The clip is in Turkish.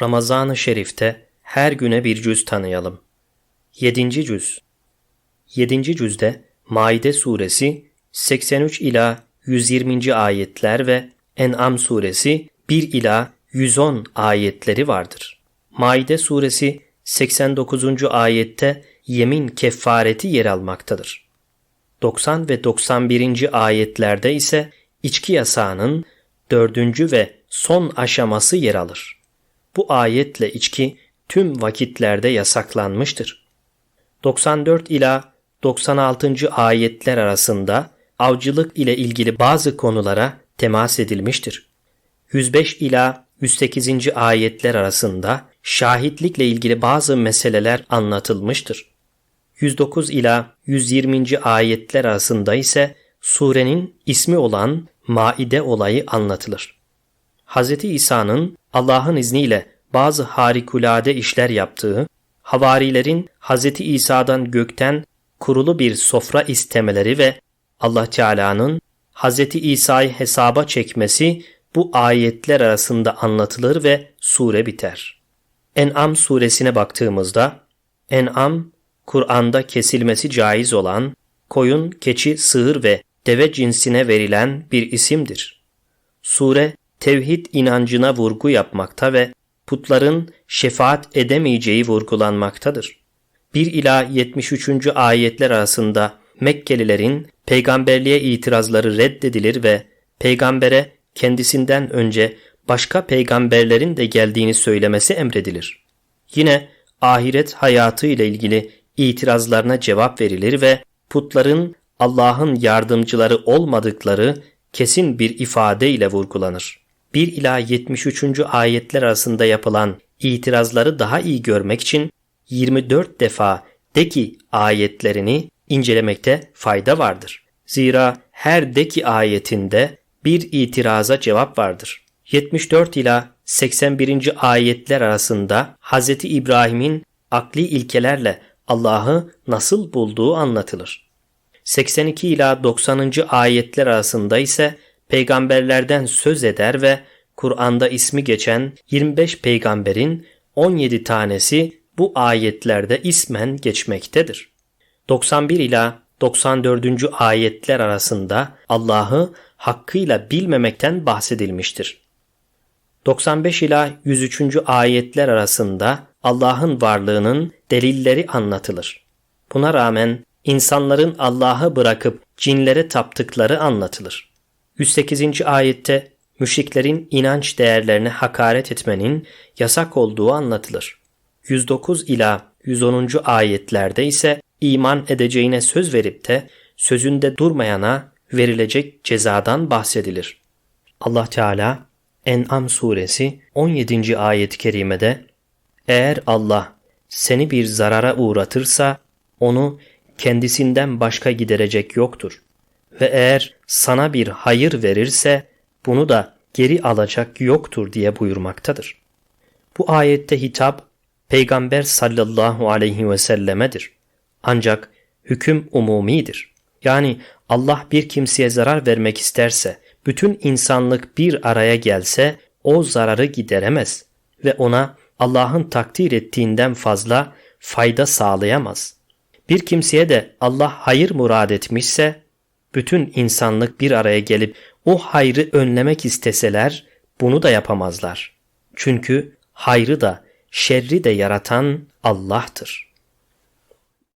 Ramazan-ı Şerif'te her güne bir cüz tanıyalım. 7. cüz 7. cüzde Maide suresi 83 ila 120. ayetler ve En'am suresi 1 ila 110 ayetleri vardır. Maide suresi 89. ayette yemin kefareti yer almaktadır. 90 ve 91. ayetlerde ise içki yasağının dördüncü ve son aşaması yer alır. Bu ayetle içki tüm vakitlerde yasaklanmıştır. 94 ila 96. ayetler arasında avcılık ile ilgili bazı konulara temas edilmiştir. 105 ila 108. ayetler arasında şahitlikle ilgili bazı meseleler anlatılmıştır. 109 ila 120. ayetler arasında ise surenin ismi olan Maide olayı anlatılır. Hz. İsa'nın Allah'ın izniyle bazı harikulade işler yaptığı, havarilerin Hz. İsa'dan gökten kurulu bir sofra istemeleri ve Allah Teala'nın Hz. İsa'yı hesaba çekmesi bu ayetler arasında anlatılır ve sure biter. En'am suresine baktığımızda En'am Kur'an'da kesilmesi caiz olan koyun, keçi, sığır ve deve cinsine verilen bir isimdir. Sure tevhid inancına vurgu yapmakta ve putların şefaat edemeyeceği vurgulanmaktadır. 1 ila 73. ayetler arasında Mekkelilerin peygamberliğe itirazları reddedilir ve peygambere kendisinden önce başka peygamberlerin de geldiğini söylemesi emredilir. Yine ahiret hayatı ile ilgili itirazlarına cevap verilir ve putların Allah'ın yardımcıları olmadıkları kesin bir ifade ile vurgulanır. 1 ila 73. ayetler arasında yapılan itirazları daha iyi görmek için 24 defa deki ayetlerini incelemekte fayda vardır. Zira her deki ayetinde bir itiraza cevap vardır. 74 ila 81. ayetler arasında Hz. İbrahim'in akli ilkelerle Allah'ı nasıl bulduğu anlatılır. 82 ila 90. ayetler arasında ise peygamberlerden söz eder ve Kur'an'da ismi geçen 25 peygamberin 17 tanesi bu ayetlerde ismen geçmektedir. 91 ila 94. ayetler arasında Allah'ı hakkıyla bilmemekten bahsedilmiştir. 95 ila 103. ayetler arasında Allah'ın varlığının delilleri anlatılır. Buna rağmen insanların Allah'ı bırakıp cinlere taptıkları anlatılır. 108. ayette müşriklerin inanç değerlerine hakaret etmenin yasak olduğu anlatılır. 109 ila 110. ayetlerde ise iman edeceğine söz verip de sözünde durmayana verilecek cezadan bahsedilir. Allah Teala En'am suresi 17. ayet-i kerimede eğer Allah seni bir zarara uğratırsa onu kendisinden başka giderecek yoktur. Ve eğer sana bir hayır verirse bunu da geri alacak yoktur diye buyurmaktadır. Bu ayette hitap Peygamber sallallahu aleyhi ve sellemedir. Ancak hüküm umumidir. Yani Allah bir kimseye zarar vermek isterse, bütün insanlık bir araya gelse o zararı gideremez ve ona Allah'ın takdir ettiğinden fazla fayda sağlayamaz. Bir kimseye de Allah hayır murad etmişse, bütün insanlık bir araya gelip o hayrı önlemek isteseler bunu da yapamazlar. Çünkü hayrı da şerri de yaratan Allah'tır.